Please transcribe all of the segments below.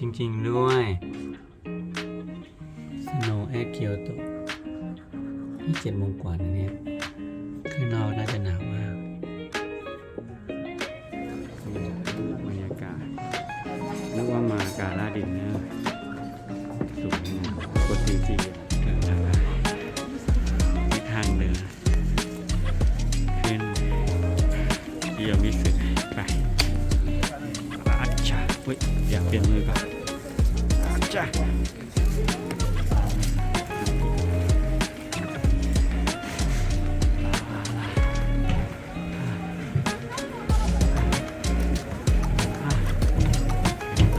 จริง ๆ ด้วยสโนว์แอดเกียวโตนี่เจ็ดโมงกว่านะเนี่ย ข้างนอกน่าจะหนาวมากบรรยากาศนึกว่ามากาลาดินเนอร์สูงนะกดซีจีเดินทางได้ทิศทางเดินขึ้นเกียวมิสึไปอาจารย์เฮ้ย อยากเปลี่ยนมือก่อนอา จารย์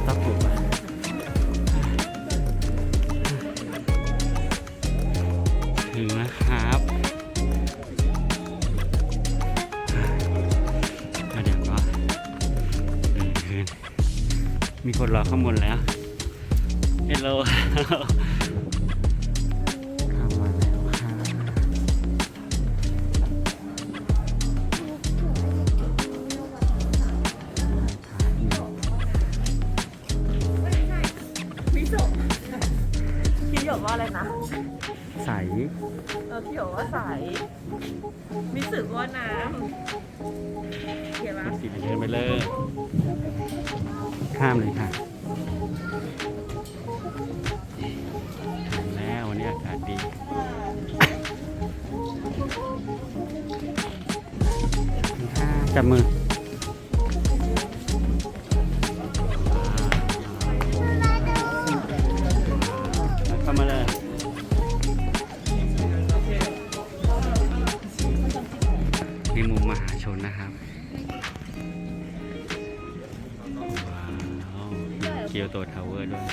ตับผมถึงนะครับแล้วเดี๋ยวก็เดินขึ้นมีคนรอข้างบนแล้ว เฮลโลทำมาแล้วค่ะมิโซะพี่หยกว่าอะไรนะ ใสเออพี่หยกว่าใสมิสึว่าน้ำเขียนว่าสีเดินไปเลย ข้ามเลยค่ะ จับมือ เข้ามาเลยในมุมมหาชนนะครับเกียวโตทาวเวอร์ด้วย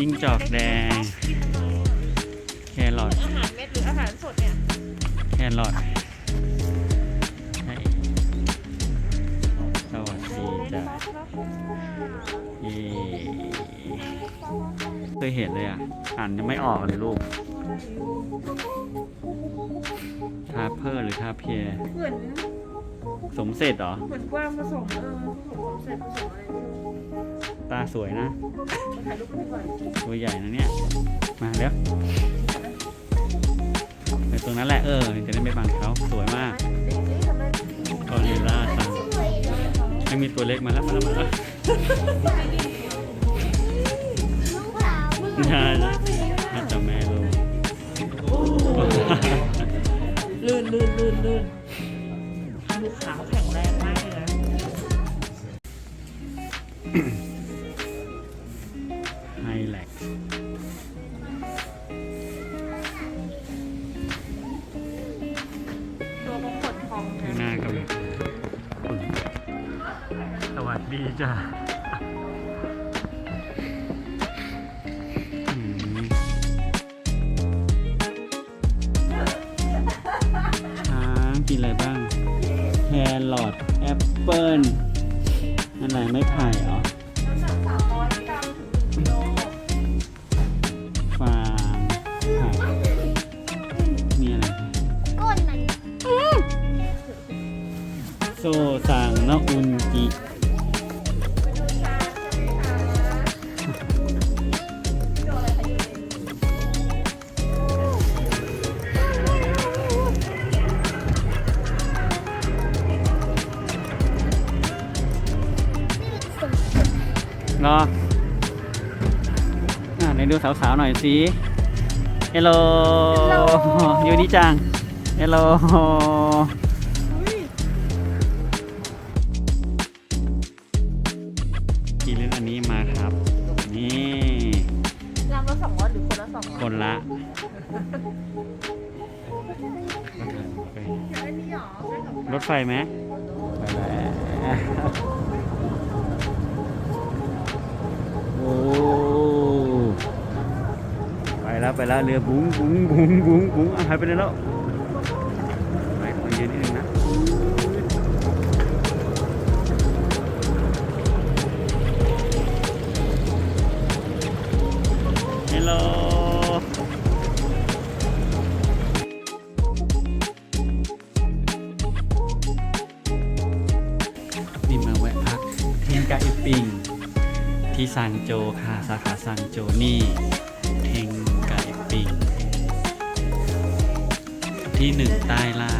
จิ้งจอกแดง แครอทอาหารเม็ดหรืออาหารสดเนี่ยแครอทให้สวัสดีจ้ะเย้เคยเห็นเลยอะ อ่านยังไม่ออกเลยลูกทาเพอร์หรือทาเพียเหมือน สมเสร็จเหรอ เหมือนกวางผสมเออผสมเสร็จผสมอะไรไม่รู้ตาสวยนะ มาถ่ายรูปกันดีกว่าตัวใหญ่นะเนี่ย มาแล้วไปตรงนั้นแหละเออจะได้ไม่บังเขาสวยมากกอริลล่าตังไม่มีตัวเล็กมาแล้วมาแล้วมาแล้วน่าจะน่าจะแม่ลูก ลื่นลื่นลื่นลื่น ไฮแลกตัวเขาขนทองข้างหนะน้าก็มีสวัสดีจ้าอืมช้างกินอะไรบ้าง แครอทแอปเปิ้ล อะไรไม่ไผ่เหรอฟางผักมีอะไรก้นมัน โซซังนะอุนจิ รออะไหนดูสาวๆหน่อยสิเฮลโล Hello ยูนิจังเฮลโลอุ้ยขี่เล่นอันนี้มาครับ นี่รางละสองร้อยหรือคนละสองร้อยคนละอยากได้นี่หรอได้กับรถไฟไหมไปแล้วโอ้ไป แล้วไปแล้วเรือบุ้งบุ้งบุ้งบุ้งบุ้งหายไปไหนแล้วไปขอยืนนิดนึงนะเฮลโหลมีมาแวะพักเทงกาอิปิงที่ซางโจค่ะ สาขาซางโจนี่ ที่หนึ่งใต้ล่า